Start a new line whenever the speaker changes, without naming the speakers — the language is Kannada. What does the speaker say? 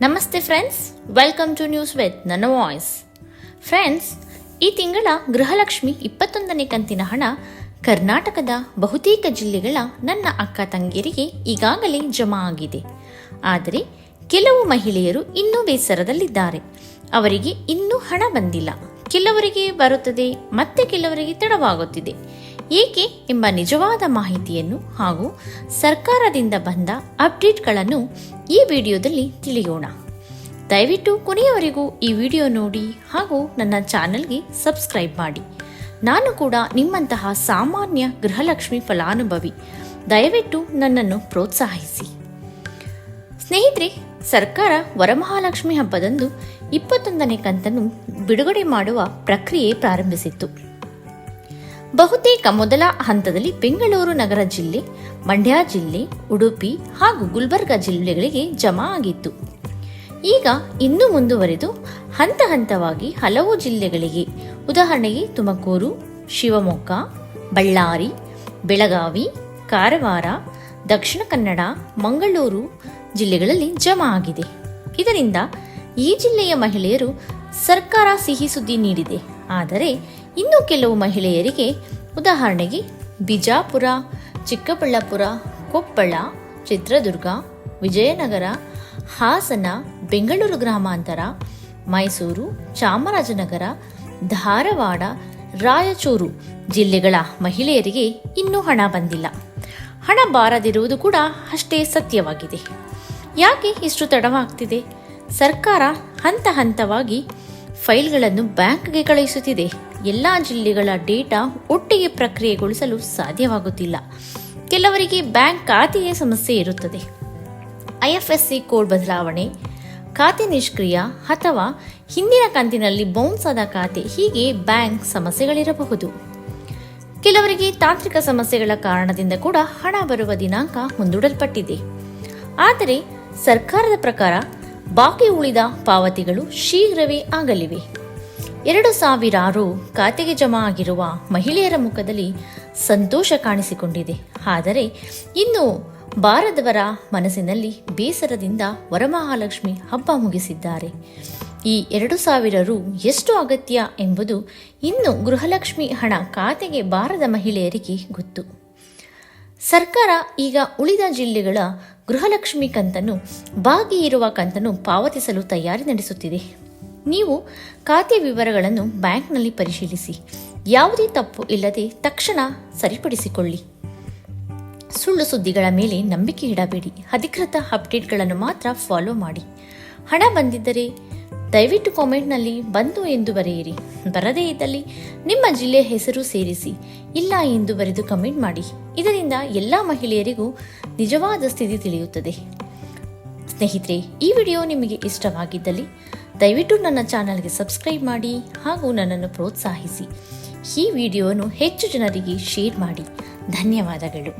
ನಮಸ್ತೆ friends welcome to news with ನನ್ನ ವಾಯ್ಸ್ ಫ್ರೆಂಡ್ಸ್ ಈ ತಿಂಗಳ ಗೃಹಲಕ್ಷ್ಮಿ ಇಪ್ಪತ್ತೊಂದನೇ ಕಂತಿನ ಹಣ ಕರ್ನಾಟಕದ ಬಹುತೇಕ ಜಿಲ್ಲೆಗಳ ನನ್ನ ಅಕ್ಕ ತಂಗಿಯರಿಗೆ ಈಗಾಗಲೇ ಜಮಾ ಆಗಿದೆ. ಆದರೆ ಕೆಲವು ಮಹಿಳೆಯರು ಇನ್ನೂ ಬೇಸರದಲ್ಲಿದ್ದಾರೆ. ಅವರಿಗೆ ಇನ್ನೂ ಹಣ ಬಂದಿಲ್ಲ. ಕೆಲವರಿಗೆ ಬರುತ್ತದೆ, ಮತ್ತೆ ಕೆಲವರಿಗೆ ತಡವಾಗುತ್ತಿದೆ. ಏಕೆ ಎಂಬ ನಿಜವಾದ ಮಾಹಿತಿಯನ್ನು ಹಾಗೂ ಸರ್ಕಾರದಿಂದ ಬಂದ ಅಪ್ಡೇಟ್ಗಳನ್ನು ಈ ವಿಡಿಯೋದಲ್ಲಿ ತಿಳಿಯೋಣ. ದಯವಿಟ್ಟು ಕೊನೆಯವರೆಗೂ ಈ ವಿಡಿಯೋ ನೋಡಿ ಹಾಗೂ ನನ್ನ ಚಾನೆಲ್ಗೆ ಸಬ್ಸ್ಕ್ರೈಬ್ ಮಾಡಿ. ನಾನು ಕೂಡ ನಿಮ್ಮಂತಹ ಸಾಮಾನ್ಯ ಗೃಹಲಕ್ಷ್ಮಿ ಫಲಾನುಭವಿ. ದಯವಿಟ್ಟು ನನ್ನನ್ನು ಪ್ರೋತ್ಸಾಹಿಸಿ. ಸ್ನೇಹಿತರೆ, ಸರ್ಕಾರ ವರಮಹಾಲಕ್ಷ್ಮಿ ಹಬ್ಬದಂದು ಇಪ್ಪತ್ತೊಂದನೇ ಕಂತನ್ನು ಬಿಡುಗಡೆ ಮಾಡುವ ಪ್ರಕ್ರಿಯೆ ಪ್ರಾರಂಭಿಸಿತ್ತು. ಬಹುತೇಕ ಮೊದಲ ಹಂತದಲ್ಲಿ ಬೆಂಗಳೂರು ನಗರ ಜಿಲ್ಲೆ, ಮಂಡ್ಯ ಜಿಲ್ಲೆ, ಉಡುಪಿ ಹಾಗೂ ಗುಲ್ಬರ್ಗ ಜಿಲ್ಲೆಗಳಿಗೆ ಜಮಾ ಆಗಿತ್ತು. ಈಗ ಇನ್ನೂ ಮುಂದುವರೆದು ಹಂತ ಹಂತವಾಗಿ ಹಲವು ಜಿಲ್ಲೆಗಳಿಗೆ ಉದಾಹರಣೆಗೆ ತುಮಕೂರು, ಶಿವಮೊಗ್ಗ, ಬಳ್ಳಾರಿ, ಬೆಳಗಾವಿ, ಕಾರವಾರ, ದಕ್ಷಿಣ ಕನ್ನಡ, ಮಂಗಳೂರು ಜಿಲ್ಲೆಗಳಲ್ಲಿ ಜಮಾ ಆಗಿದೆ. ಇದರಿಂದ ಈ ಜಿಲ್ಲೆಯ ಮಹಿಳೆಯರು ಸರ್ಕಾರ ಸಿಹಿ ಸುದ್ದಿ ನೀಡಿದೆ. ಆದರೆ ಇನ್ನು ಕೆಲವು ಮಹಿಳೆಯರಿಗೆ ಉದಾಹರಣೆಗೆ ಬಿಜಾಪುರ, ಚಿಕ್ಕಬಳ್ಳಾಪುರ, ಕೊಪ್ಪಳ, ಚಿತ್ರದುರ್ಗ, ವಿಜಯನಗರ, ಹಾಸನ, ಬೆಂಗಳೂರು ಗ್ರಾಮಾಂತರ, ಮೈಸೂರು, ಚಾಮರಾಜನಗರ, ಧಾರವಾಡ, ರಾಯಚೂರು ಜಿಲ್ಲೆಗಳ ಮಹಿಳೆಯರಿಗೆ ಇನ್ನೂ ಹಣ ಬಂದಿಲ್ಲ. ಹಣ ಬಾರದಿರುವುದು ಕೂಡ ಅಷ್ಟೇ ಸತ್ಯವಾಗಿದೆ. ಯಾಕೆ ಇಷ್ಟು ತಡವಾಗ್ತಿದೆ? ಸರ್ಕಾರ ಹಂತ ಹಂತವಾಗಿ ಫೈಲ್ಗಳನ್ನು ಬ್ಯಾಂಕ್ಗೆ ಕಳುಹಿಸುತ್ತಿದೆ. ಎಲ್ಲ ಜಿಲ್ಲೆಗಳ ಡೇಟಾ ಒಟ್ಟಿಗೆ ಪ್ರಕ್ರಿಯೆಗೊಳಿಸಲು ಸಾಧ್ಯವಾಗುತ್ತಿಲ್ಲ. ಕೆಲವರಿಗೆ ಬ್ಯಾಂಕ್ ಖಾತೆಯ ಸಮಸ್ಯೆ ಇರುತ್ತದೆ. ಐಎಫ್ಎಸ್ಸಿ ಕೋಡ್ ಬದಲಾವಣೆ, ಖಾತೆ ನಿಷ್ಕ್ರಿಯ ಅಥವಾ ಹಿಂದಿನ ಕಂತಿನಲ್ಲಿ ಬೌನ್ಸ್ ಆದ ಖಾತೆ ಹೀಗೆ ಬ್ಯಾಂಕ್ ಸಮಸ್ಯೆಗಳಿರಬಹುದು. ಕೆಲವರಿಗೆ ತಾಂತ್ರಿಕ ಸಮಸ್ಯೆಗಳ ಕಾರಣದಿಂದ ಕೂಡ ಹಣ ಬರುವ ದಿನಾಂಕ ಮುಂದೂಡಲ್ಪಟ್ಟಿದೆ. ಆದರೆ ಸರ್ಕಾರದ ಪ್ರಕಾರ ಬಾಕಿ ಉಳಿದ ಪಾವತಿಗಳು ಶೀಘ್ರವೇ ಆಗಲಿವೆ. ಎರಡು ಸಾವಿರಾರು ಖಾತೆಗೆ ಜಮಾ ಆಗಿರುವ ಮಹಿಳೆಯರ ಮುಖದಲ್ಲಿ ಸಂತೋಷ ಕಾಣಿಸಿಕೊಂಡಿದೆ. ಆದರೆ ಇನ್ನು ಬಾರದವರ ಮನಸ್ಸಿನಲ್ಲಿ ಬೇಸರದಿಂದ ವರಮಹಾಲಕ್ಷ್ಮಿ ಹಬ್ಬ ಮುಗಿಸಿದ್ದಾರೆ. ಈ ಎರಡು ಸಾವಿರ ರು ಎಷ್ಟು ಅಗತ್ಯ ಎಂಬುದು ಇನ್ನು ಗೃಹಲಕ್ಷ್ಮಿ ಹಣ ಖಾತೆಗೆ ಬಾರದ ಮಹಿಳೆಯರಿಗೆ ಗೊತ್ತು. ಸರ್ಕಾರ ಈಗ ಉಳಿದ ಜಿಲ್ಲೆಗಳ ಗೃಹಲಕ್ಷ್ಮಿ ಕಂತನ್ನು, ಬಾಕಿ ಇರುವ ಕಂತನ್ನು ಪಾವತಿಸಲು ತಯಾರಿ ನಡೆಸುತ್ತಿದೆ. ನೀವು ಖಾತೆ ವಿವರಗಳನ್ನು ಬ್ಯಾಂಕ್ನಲ್ಲಿ ಪರಿಶೀಲಿಸಿ. ಯಾವುದೇ ತಪ್ಪು ಇಲ್ಲದೆ ತಕ್ಷಣ ಸರಿಪಡಿಸಿಕೊಳ್ಳಿ. ಸುಳ್ಳು ಸುದ್ದಿಗಳ ಮೇಲೆ ನಂಬಿಕೆ ಇಡಬೇಡಿ. ಅಧಿಕೃತ ಅಪ್ಡೇಟ್ಗಳನ್ನು ಮಾತ್ರ ಫಾಲೋ ಮಾಡಿ. ಹಣ ಬಂದಿದ್ದರೆ ದಯವಿಟ್ಟು ಕಾಮೆಂಟ್ನಲ್ಲಿ ಬಂತು ಎಂದು ಬರೆಯಿರಿ. ಬರದೇ ಇದ್ದಲ್ಲಿ ನಿಮ್ಮ ಜಿಲ್ಲೆ ಹೆಸರು ಸೇರಿಸಿ. ಇಲ್ಲ ಎಂದು ಬರೆದು ಕಮೆಂಟ್ ಮಾಡಿ. ಇದರಿಂದ ಎಲ್ಲ ಮಹಿಳೆಯರಿಗೂ ನಿಜವಾದ ಸ್ಥಿತಿ ತಿಳಿಯುತ್ತದೆ. ಸ್ನೇಹಿತರೆ, ಈ ವಿಡಿಯೋ ನಿಮಗೆ ಇಷ್ಟವಾಗಿದ್ದಲ್ಲಿ ದಯವಿಟ್ಟು ನನ್ನ ಚಾನಲ್ಗೆ ಸಬ್ಸ್ಕ್ರೈಬ್ ಮಾಡಿ ಹಾಗೂ ನನ್ನನ್ನು ಪ್ರೋತ್ಸಾಹಿಸಿ. ಈ ವಿಡಿಯೋವನ್ನು ಹೆಚ್ಚು ಜನರಿಗೆ ಶೇರ್ ಮಾಡಿ. ಧನ್ಯವಾದಗಳು.